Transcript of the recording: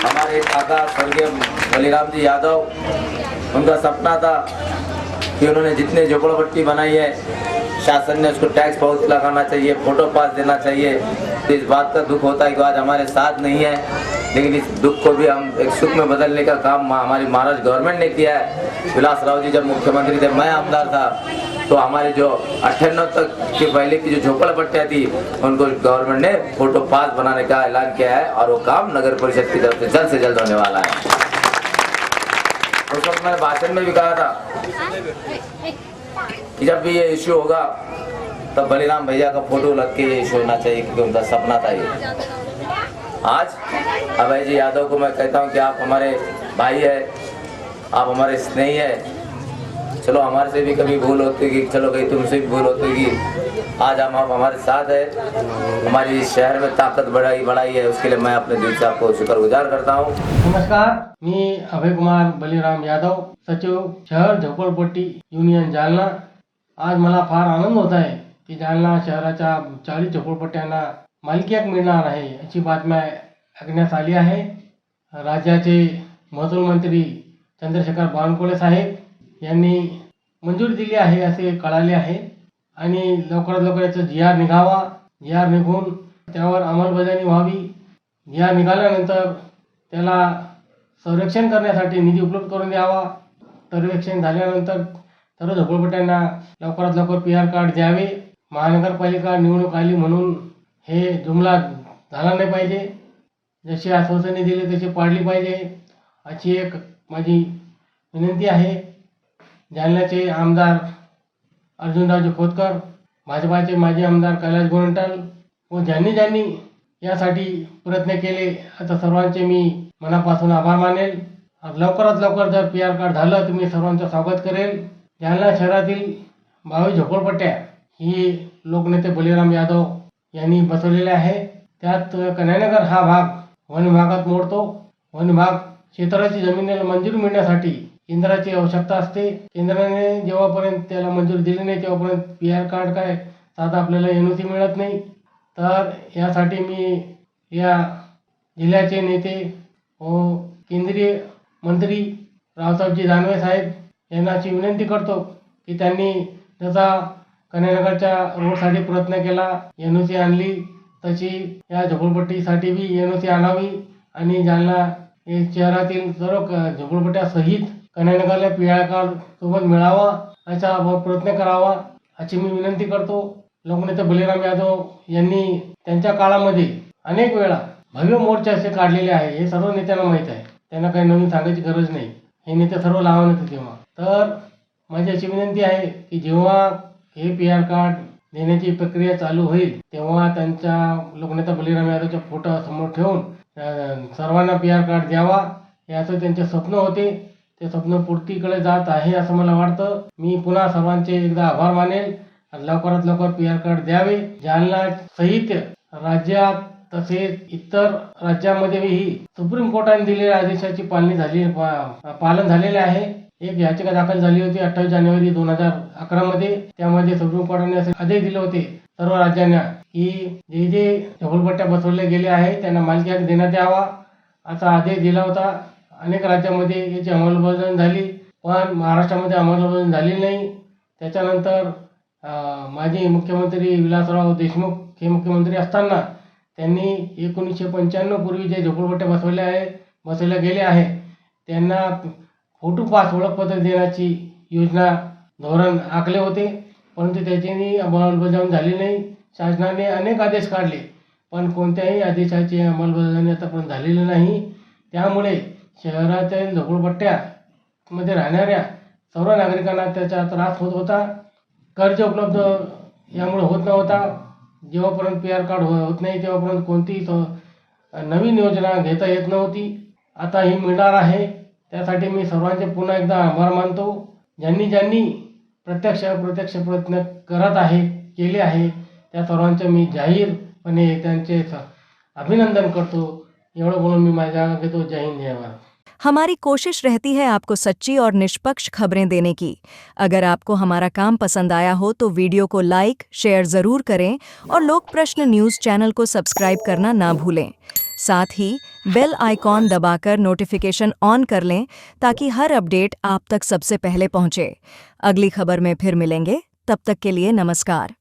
हमारे काका स्वर्गीय बलिराम जी यादव उनका सपना था कि उन्होंने जितने झोपड़पट्टी बनाई है शासन ने उसको टैक्स बहुत लगाना चाहिए फोटो पास देना चाहिए। तो इस बात का दुख होता है कि आज हमारे साथ नहीं है। लेकिन इस दुख को भी हम एक सुख में बदलने का काम मा- हमारी महाराष्ट्र गवर्नमेंट ने किया है। विलास राव जी जब मुख्यमंत्री थे, मैं आमदार था तो हमारे जो अट्ठानवे तक के पहले की जो झोपड़ झोपड़पट्टियाँ थी, उनको गवर्नमेंट ने फ़ोटो पास बनाने का ऐलान किया है और वो काम नगर परिषद की तरफ़ से जल्द से जल्द होने वाला है। उस वक्त मैंने भाषण में भी कहा था कि जब भी ये इश्यू होगा, तब बलिराम भैया का फ़ोटो लग के ये इश्यू होना चाहिए, क्योंकि उनका सपना था ये। आज अभय जी यादव को मैं कहता हूँ कि आप हमारे भाई है, आप हमारे स्नेही है। चलो, हमारे से भी कभी भूल होती है कि चलो कहीं तुमसे भी भूल होती है कि आज हम आप हमारे साथ है। हमारी शहर में ताकत बढ़ाई बढ़ाई है, उसके लिए मैं अपने दिल से आपको शुक्रगुजार करता हूँ। नमस्कार, मैं अभय कुमार बलिराम यादव, सचिव शहर झोपडपट्टी, युनियन जालना। आज मला फार आनंद होत आहे की जालना शहराच्या चाळीस झोपडपट्ट्यांना मालकी मिळणार आहे अशी बातम्या ऐकण्यात आली आहे. राज्याचे महसूल मंत्री चंद्रशेखर बावनकुळे साहेब यांनी मंजुरी दिली आहे असे कळाले आहे. आणि लवकरात लवकर याचा जी आर निघावा. जी आर निघून त्यावर अंमलबजावणी व्हावी. जी आर निघाल्यानंतर त्याला संरक्षण करण्यासाठी निधी उपलब्ध करून द्यावा. सर्वेक्षण झाल्यानंतर सर्व झोपडपट्ट्यांना लवकरात लवकर पी आर कार्ड द्यावे. महानगरपालिका निवडणूक आली म्हणून हे जुमला झाला नाही पाहिजे. जशी आश्वासने दिली तशी पाडली पाहिजे. अशी एक माझी विनंती आहे. जालन्याचे आमदार अर्जुनरावजी खोतकर भाजपाचे माजी आमदार कैलास गोरंटाल व ज्यांनी ज्यांनी यासाठी प्रयत्न केले आता सर्वांचे मी मनापासून आभार मानेल. लवकरात लवकर जर पी आर कार्ड झालं तर मी सर्वांचं स्वागत करेल. जालना शहरातील बावीस झोपडपट्ट्या ही लोकनेते बलिराम यादव यांनी बसवलेले आहे. त्यात कन्यानगर हा भाग वन विभागात मोडतो. वन विभाग क्षेत्राची जमिनीला मंजूर मिळण्यासाठी केंद्राची आवश्यकता असते. केंद्राने जेव्हापर्यंत त्याला मंजूर दिली नाही तेव्हापर्यंत पी आर कार्ड काय तर आपल्याला एन ओ सी मिळत नाही. तर यासाठी मी या जिल्ह्याचे नेते व केंद्रीय मंत्री रावसाहेबजी दानवे साहेब यांना अशी विनंती करतो की त्यांनी जसा कन्यानगरच्या रोडसाठी प्रयत्न केला. एन ओ सी आणली. तशी या झोपडपट्टीसाठी बी एन ओ सी आणावी आणि जालना हे शहरातील सर्व क- झोपडपट्ट्यासहित कन्यानगरला पिळा कार्ड सोबत मिळावा असा प्रयत्न करावा अशी मी विनंती करतो. लोकनेते बलिराम यादव यांनी त्यांच्या काळामध्ये अनेक वेळा भव्य मोर्चे असे काढलेले आहे. हे सर्व नेत्यांना माहीत आहे. त्यांना काही नवीन सांगायची गरज नाही. हे नेते सर्व लहान होते तेव्हा. तर माझी अशी विनंती आहे की जेव्हा हे पी आर कार्ड देण्याची प्रक्रिया चालू होईल तेव्हा त्यांच्या लोकनेता बलिराम यादवच्या फोटो समोर ठेवून सर्वांना पी आर कार्ड द्यावा याचं त्यांचे स्वप्न होते. ते स्वप्न पूर्तीकडे जात आहे असं मला वाटतं. मी पुन्हा सर्वांचे एकदा आभार मानेल. लवकरात लवकर पी आर कार्ड द्यावे. जालना सहित राज्यात तसेच इतर राज्यामध्येही सुप्रीम कोर्टाने दिलेल्या आदेशाची पालनी झाली पा- पालन झालेले आहे. एक याचिका दाखल झाली होती अठ्ठावीस जानेवारी दोन हजार अकरा मध्ये. त्यामध्ये सुप्रीम कोर्टाने असे आदेश दिले होते सर्व राज्यांना की जे जे ढोलपट्ट्या बसवले गेले आहे त्यांना मालकी हक्क देण्यात यावा असा आदेश दिला होता. अनेक राज्यामध्ये याची अंमलबजावणी झाली पण महाराष्ट्रामध्ये अंमलबजावणी झाली नाही. त्याच्यानंतर माजी मुख्यमंत्री विलासराव देशमुख हे मुख्यमंत्री असताना त्यांनी एकोणीसशे पंच्याण्णव पूर्वी जे झोपडपट्ट्या बसवल्या आहे बसवल्या गेल्या आहे त्यांना फोटो पास ओळखपत्र देण्याची योजना धोरण आखले होते परंतु त्याची अंमलबजावणी झाली नाही. शासनाने अनेक आदेश काढले पण कोणत्याही आदेशाची अंमलबजावणी आतापर्यंत झालेली नाही. त्यामुळे शहरातील झोपडपट्ट्यामध्ये राहणाऱ्या सर्व नागरिकांना त्याचा त्रास होत होता. कर्ज उपलब्ध यामुळे होत नव्हता. जेव्हापर्यंत पी आर कार्ड हो- होत नाही तेव्हापर्यंत कोणतीही नवीन योजना घेता येत नव्हती. आता ही मिळणार आहे. त्यासाठी मी सर्वांचे पुन्हा एकदा आभार मानतो. ज्यांनी ज्यांनी प्रत्यक्ष अप्रत्यक्ष प्रयत्न करत आहे, केले आहे, त्या सर्वांचे मी जाहीरपणे त्यांचे अभिनंदन करतो. एवढं बोलून मी माझ्या घेतो. जय हिंद, जय भारत. हमारी कोशिश रहती है आपको सच्ची और निष्पक्ष खबरें देने की। अगर आपको हमारा काम पसंद आया हो तो वीडियो को लाइक, शेयर ज़रूर करें और लोक प्रश्न न्यूज़ चैनल को सब्सक्राइब करना ना भूलें। साथ ही बेल आइकॉन दबाकर नोटिफिकेशन ऑन कर लें ताकि हर अपडेट आप तक सबसे पहले पहुँचे। अगली खबर में फिर मिलेंगे। तब तक के लिए नमस्कार।